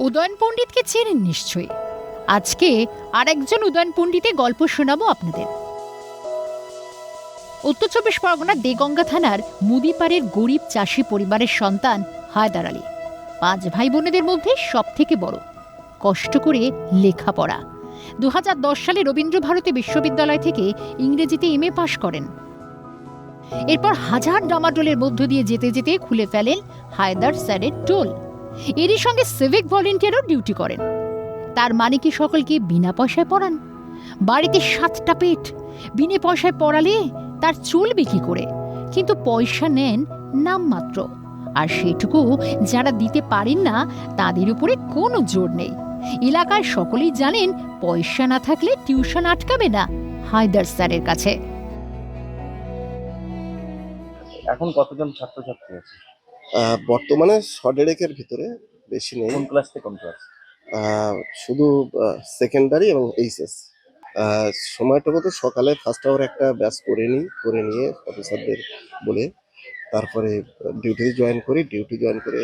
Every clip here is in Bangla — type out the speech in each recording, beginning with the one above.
উদয়ন পণ্ডিতকে চেনেন নিশ্চয়ই। আজকে আরেকজন উদয়ন পণ্ডিতের গল্প শোনাবো আপনাদের। উত্তর চব্বিশ পরগনার দেগঙ্গা থানার মুদিপাড়ের গরিব চাষি পরিবারের সন্তান হায়দার আলী। পাঁচ ভাই বোনেদের মধ্যে সব থেকে বড়। কষ্ট করে লেখাপড়া। দু হাজার দশ সালে রবীন্দ্রভারতী বিশ্ববিদ্যালয় থেকে ইংরেজিতে এম এ পাশ করেন। এরপর হাজার ডামাডোলের মধ্য দিয়ে যেতে যেতে খুলে ফেলেন হায়দার স্যারের টোল। এরই সঙ্গে সিভিক ভলেন্টিয়ারও ডিউটি করেন। তার মানে কি সকলকে বিনা পয়সায় পড়ান? বাড়িতে সাতটা পেট, বিনে পয়সায় পড়ালে তার চলবে কি করে? কিন্তু পয়সা নেন নামমাত্র। আর সেটুকু যারা দিতে পারেন না, তাদের উপরে কোনো জোর নেই। এলাকার সকলেই জানেন, পয়সা না থাকলে টিউশন আটকাবে না হায়দার স্যারের কাছে। এখন কতজন ছাত্রছাত্রী আছে? আহ, বর্তমানে শডেরেকের ভিতরে বেশি নেই। কোন ক্লাস থেকে কোন ক্লাস শুধু সেকেন্ডারি এবং এইচএস সময়টুকু তো সকালে ফার্স্ট আওয়ার একটা ব্যাচ করে নিই করে নিয়ে অফিসারদের বলে তারপরে ডিউটিতে জয়েন করি ডিউটি জয়েন করে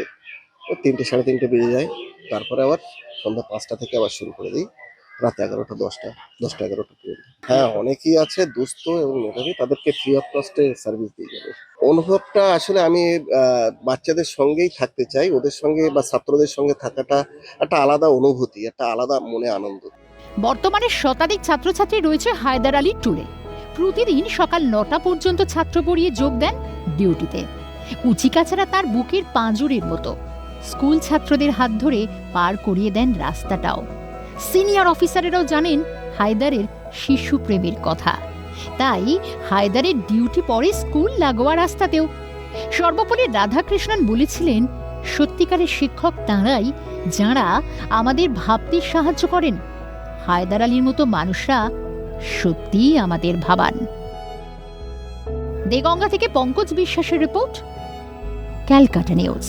তিনটে সাড়ে তিনটে বেজে যায়। তারপরে আবার সন্ধ্যা পাঁচটা থেকে আবার শুরু করে দিই রাত এগারোটা দশটা দশটা এগারোটা পর্যন্ত। হ্যাঁ অনেকেই আছে দুস্থ এবং মেধাবী তাদেরকে ফ্রি অফ কস্টে সার্ভিস দিয়ে যাবে। অনুভবটা আসলে আমি বাচ্চাদের সঙ্গেই থাকতে চাই। ওদের সঙ্গে বা ছাত্রদের সঙ্গে থাকাটা একটা আলাদা অনুভূতি, একটা আলাদা মনে আনন্দ। বর্তমানে শতাধিক ছাত্রছাত্রী রয়েছে হায়দার আলীর টুলে প্রতিদিন সকাল নটা পর্যন্ত ছাত্র পড়িয়ে যোগ দেন ডিউটিতে। কুচিকাছাড়া তার বুকের পাঁজরের মতো। স্কুল ছাত্রদের হাত ধরে পার করিয়ে দেন রাস্তাটাও। সিনিয়র অফিসারেরাও জানেন হায়দারের শিশু প্রেমের কথা। তাই হায়দারের ডিউটি পড়ে স্কুল লাগোয়া রাস্তাতেও। সর্বোপরি রাধাকৃষ্ণন বলেছিলেন, সত্যিকারের শিক্ষক তাঁরাই যাঁরা আমাদের ভাবতে সাহায্য করেন। হায়দার আলীর মতো মানুষরা সত্যিই আমাদের ভাবান। দেগঙ্গা থেকে পঙ্কজ বিশ্বাসের রিপোর্ট, ক্যালকাটা নিউজ।